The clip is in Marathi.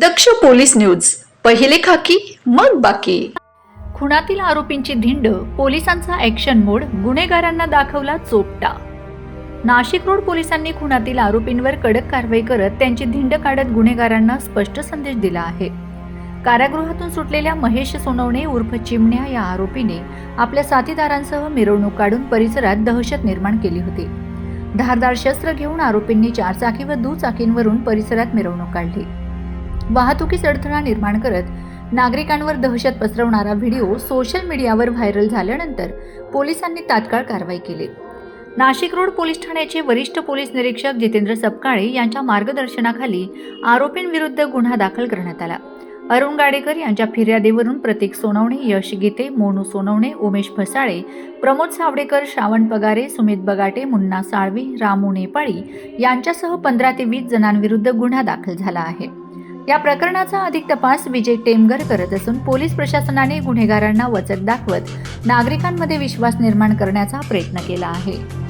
दक्ष पोलीस न्यूज. पहिले खाकी मग बाकी. खुणातील आरोपींची धिंड पोलिसांचा ॲक्शन मोड गुन्हेगारांना दाखवला चोपटा. नाशिक रोड पोलिसांनी खुणातील आरोपींवर कडक कारवाई करत त्यांची धिंड काढत गुन्हेगारांना स्पष्ट संदेश दिला आहे. कारागृहातून सुटलेल्या महेश सोनवणे उर्फ चिमण्या या आरोपीने आपल्या साथीदारांसह मिरवणूक काढून परिसरात दहशत निर्माण केली होती. धारदार शस्त्र घेऊन आरोपींनी चारचाकी व दुचाकींवरून परिसरात मिरवणूक काढली. वाहतुकीस अडथळा निर्माण करत नागरिकांवर दहशत पसरवणारा व्हिडिओ सोशल मीडियावर व्हायरल झाल्यानंतर पोलिसांनी तात्काळ कारवाई केली. नाशिक रोड पोलीस ठाण्याचे वरिष्ठ पोलीस निरीक्षक जितेंद्र सपकाळे यांच्या मार्गदर्शनाखाली आरोपींविरुद्ध गुन्हा दाखल करण्यात आला. अरुण गाडेकर यांच्या फिर्यादीवरून प्रतीक सोनवणे यश गीते मोनू सोनवणे उमेश फसाळे प्रमोद सावडेकर श्रावण पगारे सुमित बगाटे मुन्ना साळवी रामू नेपाळी यांच्यासह पंधरा ते वीस जणांविरुद्ध गुन्हा दाखल झाला आहे. या प्रकरणाचा अधिक तपास विजय टेमगर करत असून पोलीस प्रशासनाने गुन्हेगारांना वचक दाखवत नागरिकांमध्ये विश्वास निर्माण करण्याचा प्रयत्न केला आहे.